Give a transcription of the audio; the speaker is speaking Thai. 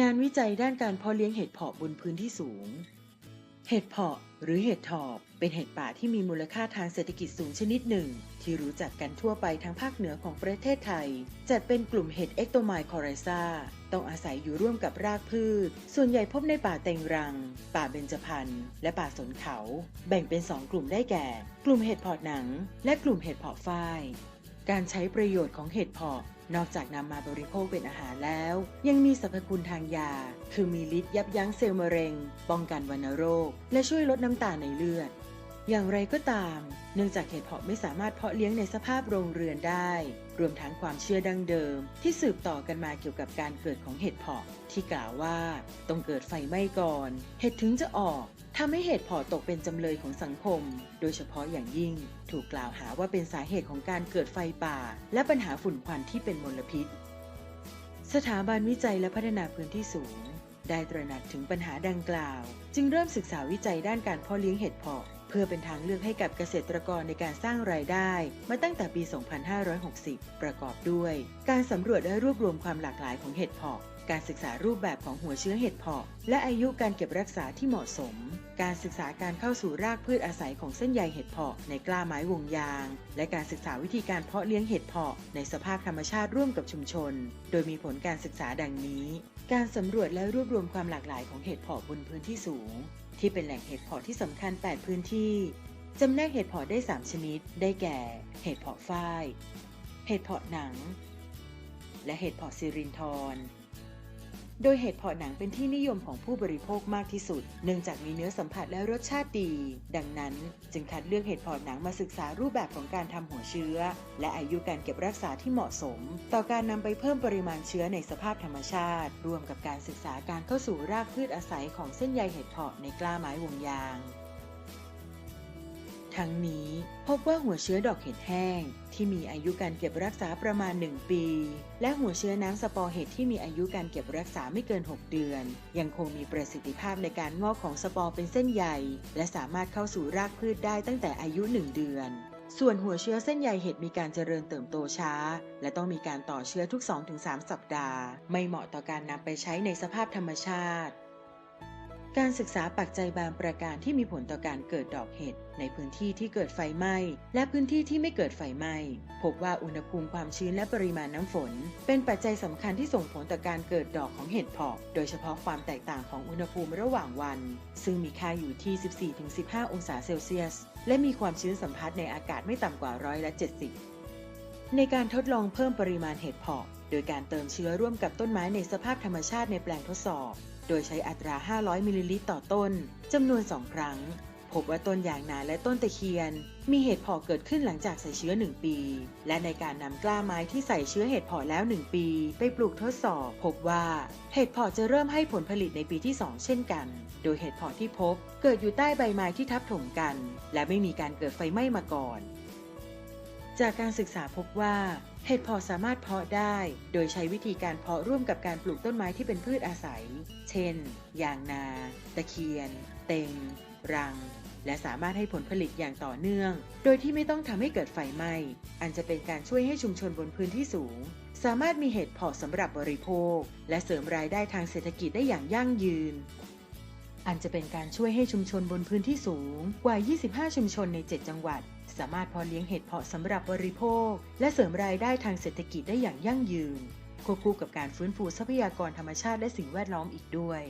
งานวิจัยด้านการเพาะเลี้ยงเห็ดเผาะบนพื้นที่สูง เห็ดเผาะหรือเห็ดถอบเป็นเห็ดป่าที่มีมูลค่าทางเศรษฐกิจสูงชนิดหนึ่ง ที่รู้จักกันทั่วไปทั้งภาคเหนือของประเทศไทย จัดเป็นกลุ่มเห็ดเอ็กโตไมคอไรซาต้องอาศัยอยู่ร่วมกับรากพืช ส่วนใหญ่พบในป่าเต็งรัง ป่าเบญจพรรณและป่าสนเขา แบ่งเป็น2กลุ่มได้แก่ กลุ่มเห็ดเผาะหนัง และกลุ่มเห็ดเผาะฝ้าย การใช้ประโยชน์ของเห็ดเพาะนอกจากนำมาบริโภคเป็นอาหารแล้ว ยังมีสรรพคุณทางยา คือมีฤทธิ์ยับยั้งเซลล์มะเร็ง ป้องกันวัณโรค และช่วยลดน้ำตาลในเลือด อย่างไรก็ตาม เนื่องจากเห็ดเผาะไม่สามารถเพาะเลี้ยงในสภาพโรงเรือนได้ รวมทั้งความเชื่อดั้งเดิม ที่สืบต่อกันมาเกี่ยวกับการเกิดของเห็ดเผาะที่กล่าวว่าต้องเกิดไฟไหม้ก่อน เห็ดถึงจะออกทำให้เห็ดเผาะตกเป็นจำเลยของสังคม โดยเฉพาะอย่างยิ่ง ถูกกล่าวหาว่าเป็นสาเหตุของการเกิดไฟป่า และปัญหาฝุ่นควันที่เป็นมลพิษ สถาบันวิจัยและพัฒนาพื้นที่สูง ได้ตระหนักถึงปัญหาดังกล่าว จึงเริ่มศึกษาวิจัยด้านการเพาะเลี้ยงเห็ดเผาะ พื่อเป็นทางเลือกให้กับเกษตรกรในการสร้างรายได้ มาตั้งแต่ปี 2560 ประกอบด้วย การสำรวจและรวบรวมความหลากหลายของเห็ดเพาะการศึกษารูปแบบของหัวเชื้อเห็ดเพาะ และอายุการเก็บรักษาที่เหมาะสม การศึกษาการเข้าสู่รากพืชอาศัยของเส้นใยเห็ดเพาะในกล้าไม้วงยาง และการศึกษาวิธีการเพาะเลี้ยงเห็ดเพาะในสภาพธรรมชาติร่วมกับชุมชน โดยมีผลการศึกษาดังนี้ การสำรวจและรวบรวมความหลากหลายของเห็ดเพาะบนพื้นที่สูง ที่เป็นแหล่งเห็ดเพาะที่สำคัญ 8 พื้นที่ จำแนกเห็ดเพาะได้ 3 ชนิด ได้แก่ เห็ดเพาะฝ้าย เห็ดเพาะหนัง และเห็ดเพาะซิรินทร โดยเห็ดเพาะหนังเป็นที่นิยมของผู้บริโภคมากที่สุด เนื่องจากมีเนื้อสัมผัสและรสชาติดี ดังนั้น จึงคัดเลือกเห็ดเพาะหนังมาศึกษารูปแบบของการทำหัวเชื้อ และอายุการเก็บรักษาที่เหมาะสม ต่อการนำไปเพิ่มปริมาณเชื้อในสภาพธรรมชาติ รวมกับการศึกษาการเข้าสู่รากพืชอาศัยของเส้นใยเห็ดเพาะในกล้าไม้วงยาง ทั้งนี้พบว่าหัวเชื้อดอกเห็ดแห้ง ที่มีอายุการเก็บรักษาประมาณ 1 ปี และหัวเชื้อน้ำสปอร์เห็ดที่มีอายุการเก็บรักษาไม่เกิน 6 เดือน ยังคงมีประสิทธิภาพในการงอกของสปอร์เป็นเส้นใยและสามารถเข้าสู่รากพืชได้ตั้งแต่อายุ 1 เดือนส่วนหัวเชื้อเส้นใยเห็ดมีการเจริญเติบโตช้า และต้องมีการต่อเชื้อทุก 2-3 สัปดาห์ ไม่เหมาะต่อการนำไปใช้ในสภาพธรรมชาติ การศึกษาปัจจัยบางประการที่มีผลต่อการเกิดดอกเห็ดในพื้นที่ที่เกิดไฟไหม้ และพื้นที่ที่ไม่เกิดไฟไหม้พบว่าอุณหภูมิความชื้นและปริมาณน้ำฝน เป็นปัจจัยสำคัญที่ส่งผลต่อการเกิดดอกของเห็ดเพาะ โดยเฉพาะความแตกต่างของอุณหภูมิระหว่างวัน ซึ่งมีค่าอยู่ที่ 14-15 องศาเซลเซียส และมีความชื้นสัมผัสในอากาศไม่ต่ำกว่าร้อยละ 70 ในการทดลองเพิ่มปริมาณเห็ดเพาะ โดยการเติมเชื้อร่วมกับต้นไม้ในสภาพธรรมชาติในแปลงทดสอบ โดยใช้อัตรา 500 มิลลิลิตรต่อต้นจำนวน 2 ครั้ง พบว่าต้นยางนาและต้นตะเคียน มีเห็ดพาะเกิดขึ้นหลังจากใส่เชื้อ 1 ปี และในการนำกล้าไม้ที่ใส่เชื้อเห็ดพาะแล้ว 1 ปี ไปปลูกทดสอบ พบว่าเห็ดพาะจะเริ่มให้ผลผลิตในปีที่ 2 เช่นกัน โดยเห็ดพาะที่พบเกิดอยู่ใต้ใบไม้ที่ทับถมกัน และไม่มีการเกิดไฟไหม้มาก่อน จากการศึกษาพบว่าเห็ดพาะสามารถเพาะได้ โดยใช้วิธีการเพาะร่วมกับการปลูกต้นไม้ที่เป็นพืชอาศัย เช่น ยางนา ตะเคียน เต็ง รัง และสามารถให้ผลผลิตอย่างต่อเนื่อง โดยที่ไม่ต้องทำให้เกิดไฟไหม้ อันจะเป็นการช่วยให้ชุมชนบนพื้นที่สูง สามารถมีเห็ดพาะสำหรับบริโภค และเสริมรายได้ทางเศรษฐกิจได้อย่างยั่งยืน อันจะเป็นการช่วยให้ชุมชนบนพื้นที่สูงกว่า 25 ชุมชนใน 7 จังหวัด สามารถพอเลี้ยงเห็ดเพาะสำหรับบริโภค และเสริมรายได้ทางเศรษฐกิจได้อย่างยั่งยืน ควบคู่กับการฟื้นฟูทรัพยากรธรรมชาติและสิ่งแวดล้อมอีกด้วย